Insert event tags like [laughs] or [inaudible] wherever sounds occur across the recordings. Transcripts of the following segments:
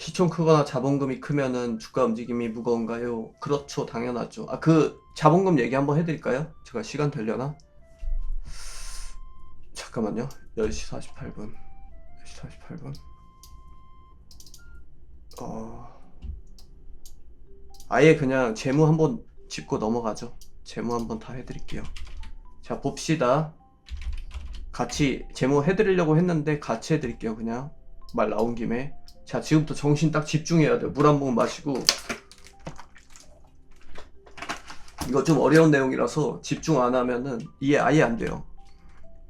시총 크거나 자본금이 크면은 주가 움직임이 무거운가요? 그렇죠, 당연하죠. 아, 그 자본금 얘기 한번 해드릴까요? 제가 시간 되려나? 잠깐만요. 10시 48분. 10시 48분. 어... 아예 그냥 재무 한번 짚고 넘어가죠. 재무 한번 다 해드릴게요. 자, 봅시다. 같이 재무 해드리려고 했는데 같이 해드릴게요. 그냥 말 나온 김에. 자, 지금부터 정신 딱 집중해야 돼요. 물 한 모금 마시고. 이거 좀 어려운 내용이라서 집중 안 하면은 이해 아예 안 돼요.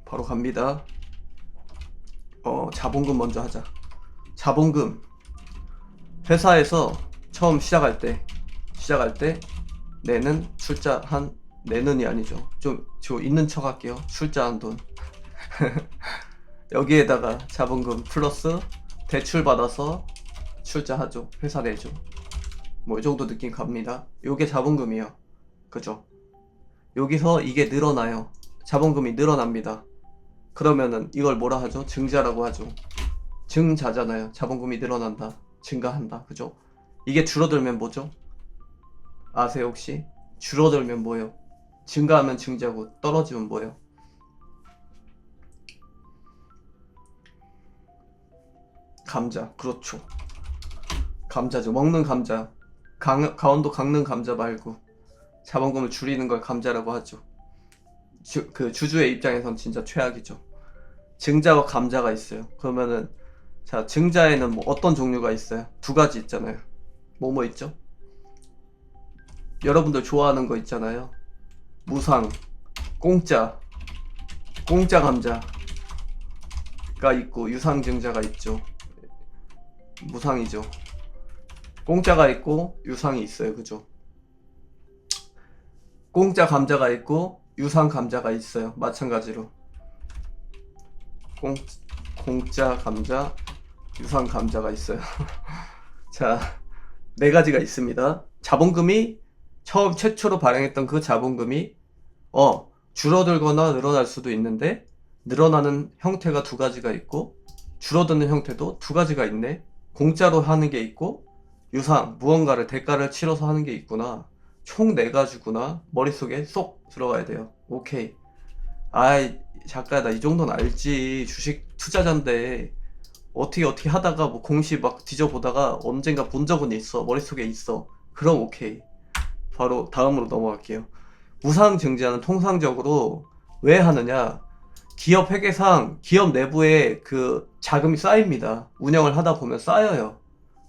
바로 갑니다. 어, 자본금 먼저 하자. 자본금. 회사에서 처음 시작할 때, 시작할 때, 내는 출자 한, 내는이 아니죠. 좀, 저 있는 척 할게요. 출자한 돈. [laughs] 여기에다가 자본금 플러스 대출 받아서 출자하죠. 회사 내죠. 뭐 이 정도 느낌 갑니다. 요게 자본금이요. 그죠? 여기서 이게 늘어나요. 자본금이 늘어납니다. 그러면은 이걸 뭐라 하죠? 증자라고 하죠. 증자잖아요. 자본금이 늘어난다. 증가한다. 그죠? 이게 줄어들면 뭐죠? 아세요 혹시? 줄어들면 뭐예요? 증가하면 증자고 떨어지면 뭐예요? 감자. 그렇죠. 감자죠. 먹는 감자. 강, 강원도 강릉 감자 말고 자본금을 줄이는 걸 감자라고 하죠. 주, 그 주주의 입장에선 진짜 최악이죠. 증자와 감자가 있어요. 그러면은 자 증자에는 뭐 어떤 종류가 있어요? 두 가지 있잖아요. 뭐뭐 있죠? 여러분들 좋아하는 거 있잖아요. 무상, 공짜, 공짜 감자가 있고 유상 증자가 있죠. 무상이죠. 공짜가 있고 유상이 있어요. 그죠? 공짜 감자가 있고 유상 감자가 있어요. 마찬가지로 공, 공짜 감자, 유상 감자가 있어요. [laughs] 자, 네 가지가 있습니다. 자본금이 처음 최초로 발행했던 그 자본금이 어 줄어들거나 늘어날 수도 있는데 늘어나는 형태가 두 가지가 있고 줄어드는 형태도 두 가지가 있네. 공짜로 하는 게 있고 유상 무언가를 대가를 치러서 하는 게 있구나. 총 네 가지구나. 머릿속에 쏙 들어가야 돼요. 오케이. 아이, 작가, 나이 정도는 알지. 주식 투자자인데, 어떻게 어떻게 하다가 뭐 공시 막 뒤져보다가 언젠가 본 적은 있어. 머릿속에 있어. 그럼 오케이. 바로 다음으로 넘어갈게요. 무상 증자는 통상적으로 왜 하느냐? 기업 회계상 기업 내부에 그 자금이 쌓입니다. 운영을 하다 보면 쌓여요.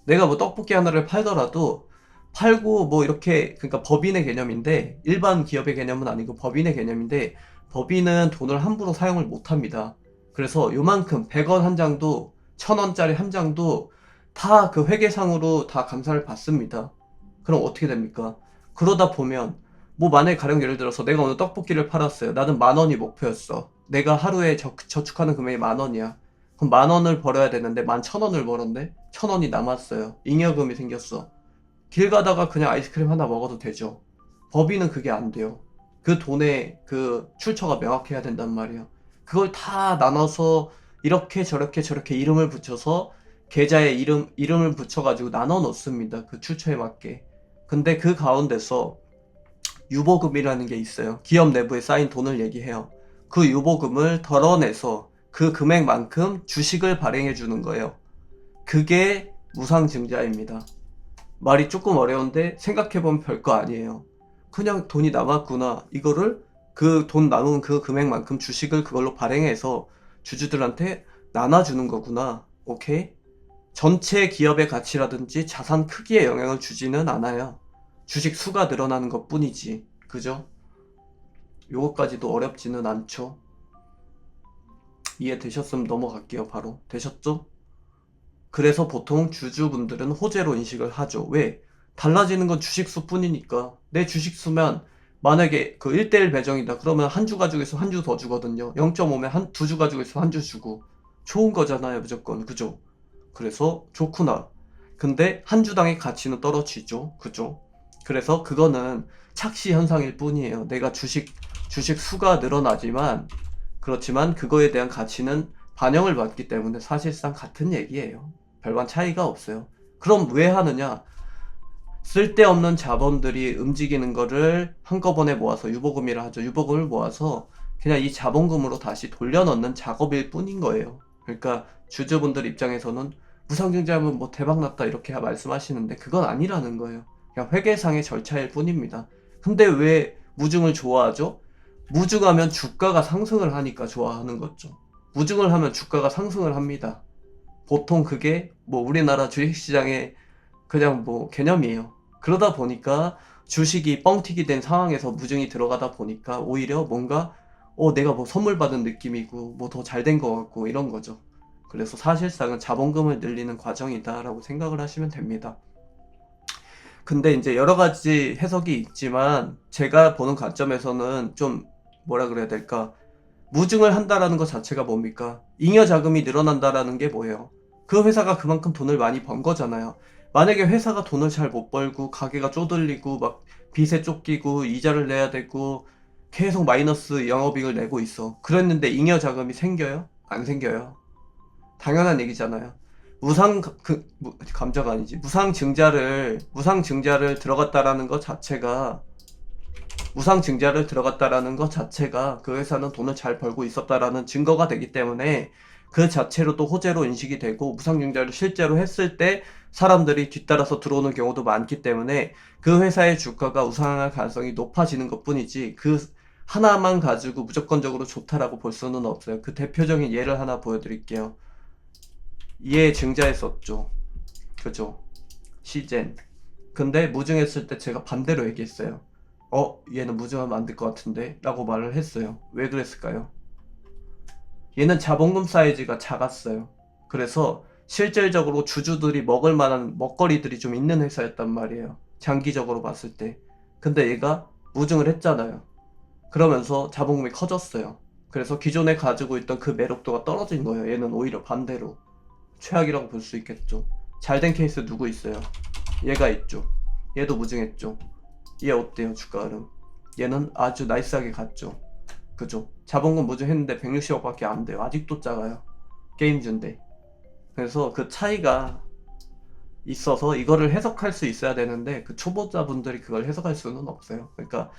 내가 뭐 떡볶이 하나를 팔더라도 팔고 뭐 이렇게 그러니까 법인의 개념인데 일반 기업의 개념은 아니고 법인의 개념인데 법인은 돈을 함부로 사용을 못 합니다. 그래서 요만큼 100원 한 장도 1000원짜리 한 장도 다 그 회계상으로 다 감사를 받습니다. 그럼 어떻게 됩니까? 그러다 보면 뭐 만약에 가령 예를 들어서 내가 오늘 떡볶이를 팔았어요. 나는 만 원이 목표였어. 내가 하루에 저, 저축하는 금액이 만 원이야. 그럼 만 원을 벌어야 되는데 만 천 원을 벌었네? 천 원이 남았어요. 잉여금이 생겼어. 길 가다가 그냥 아이스크림 하나 먹어도 되죠. 법인은 그게 안 돼요. 그 돈의 그 출처가 명확해야 된단 말이에요. 그걸 다 나눠서 이렇게 저렇게 저렇게 이름을 붙여서 계좌에 이름, 이름을 붙여가지고 나눠 놓습니다. 그 출처에 맞게. 근데 그 가운데서 유보금이라는 게 있어요. 기업 내부에 쌓인 돈을 얘기해요. 그 유보금을 덜어내서 그 금액만큼 주식을 발행해 주는 거예요. 그게 무상증자입니다. 말이 조금 어려운데 생각해보면 별거 아니에요. 그냥 돈이 남았구나. 이거를 그 돈 남은 그 금액만큼 주식을 그걸로 발행해서 주주들한테 나눠주는 거구나. 오케이? 전체 기업의 가치라든지 자산 크기에 영향을 주지는 않아요. 주식 수가 늘어나는 것 뿐이지. 그죠? 요것까지도 어렵지는 않죠. 이해되셨으면 넘어갈게요, 바로. 되셨죠? 그래서 보통 주주분들은 호재로 인식을 하죠. 왜? 달라지는 건 주식수 뿐이니까. 내 주식수면 만약에 그 1대1 배정이다. 그러면 한 주 가지고 있으면 한 주 더 주거든요. 0.5면 한 두 주 가지고 있으면 한 주 주고. 좋은 거잖아요, 무조건. 그죠? 그래서 좋구나. 근데 한 주당의 가치는 떨어지죠. 그죠? 그래서 그거는 착시 현상일 뿐이에요. 내가 주식, 주식 수가 늘어나지만, 그렇지만 그거에 대한 가치는 반영을 받기 때문에 사실상 같은 얘기예요. 별반 차이가 없어요. 그럼 왜 하느냐? 쓸데없는 자본들이 움직이는 거를 한꺼번에 모아서 유보금이라 하죠. 유보금을 모아서 그냥 이 자본금으로 다시 돌려넣는 작업일 뿐인 거예요. 그러니까 주주분들 입장에서는 무상증자하면 뭐 대박났다 이렇게 말씀하시는데 그건 아니라는 거예요. 그냥 회계상의 절차일 뿐입니다. 근데 왜 무중을 좋아하죠? 무중하면 주가가 상승을 하니까 좋아하는 거죠. 무중을 하면 주가가 상승을 합니다. 보통 그게 뭐 우리나라 주식시장의 그냥 뭐 개념이에요. 그러다 보니까 주식이 뻥튀기 된 상황에서 무중이 들어가다 보니까 오히려 뭔가 어 내가 뭐 선물 받은 느낌이고 뭐 더 잘 된 것 같고 이런 거죠. 그래서 사실상은 자본금을 늘리는 과정이다라고 생각을 하시면 됩니다. 근데 이제 여러 가지 해석이 있지만 제가 보는 관점에서는 좀 뭐라 그래야 될까? 무중을 한다라는 것 자체가 뭡니까? 잉여 자금이 늘어난다라는 게 뭐예요? 그 회사가 그만큼 돈을 많이 번 거잖아요. 만약에 회사가 돈을 잘 못 벌고 가게가 쪼들리고 막 빚에 쫓기고 이자를 내야 되고 계속 마이너스 영업이익을 내고 있어. 그랬는데 잉여 자금이 생겨요? 안 생겨요. 당연한 얘기잖아요. 무상 그 무- 감자가 아니지. 무상 증자를 무상 증자를 들어갔다라는 것 자체가 무상 증자를 들어갔다라는 것 자체가 그 회사는 돈을 잘 벌고 있었다라는 증거가 되기 때문에 그 자체로도 호재로 인식이 되고 무상 증자를 실제로 했을 때 사람들이 뒤따라서 들어오는 경우도 많기 때문에 그 회사의 주가가 우상할 가능성이 높아지는 것 뿐이지 그 하나만 가지고 무조건적으로 좋다라고 볼 수는 없어요. 그 대표적인 예를 하나 보여드릴게요. 얘 증자했었죠. 그죠? 시젠. 근데 무증했을 때 제가 반대로 얘기했어요. 어, 얘는 무증하면 안 될 것 같은데? 라고 말을 했어요. 왜 그랬을까요? 얘는 자본금 사이즈가 작았어요. 그래서 실질적으로 주주들이 먹을 만한 먹거리들이 좀 있는 회사였단 말이에요. 장기적으로 봤을 때. 근데 얘가 무증을 했잖아요. 그러면서 자본금이 커졌어요. 그래서 기존에 가지고 있던 그 매력도가 떨어진 거예요. 얘는 오히려 반대로. 최악이라고 볼 수 있겠죠. 잘 된 케이스 누구 있어요? 얘가 있죠. 얘도 무증했죠. 얘 어때요, 주가 흐름? 얘는 아주 나이스하게 갔죠. 그죠? 자본금 무증했는데 160억밖에 안 돼요. 아직도 작아요. 게임주인데. 그래서 그 차이가 있어서 이거를 해석할 수 있어야 되는데 그 초보자분들이 그걸 해석할 수는 없어요. 그러니까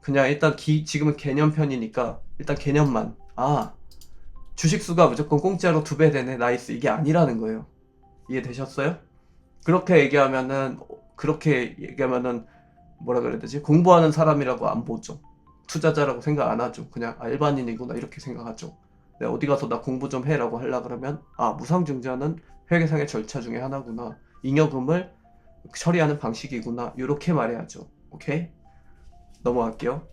그냥 일단 기, 지금은 개념 편이니까 일단 개념만 아 주식수가 무조건 공짜로 두 배 되네 나이스 이게 아니라는 거예요. 이해되셨어요? 그렇게 얘기하면은 그렇게 얘기하면은 뭐라 그래야 되지? 공부하는 사람이라고 안 보죠. 투자자라고 생각 안 하죠. 그냥 아, 일반인이구나 이렇게 생각하죠. 내가 어디 가서 나 공부 좀 해라고 하려 그러면 아 무상증자는 회계상의 절차 중에 하나구나. 잉여금을 처리하는 방식이구나. 이렇게 말해야죠. 오케이? 넘어갈게요.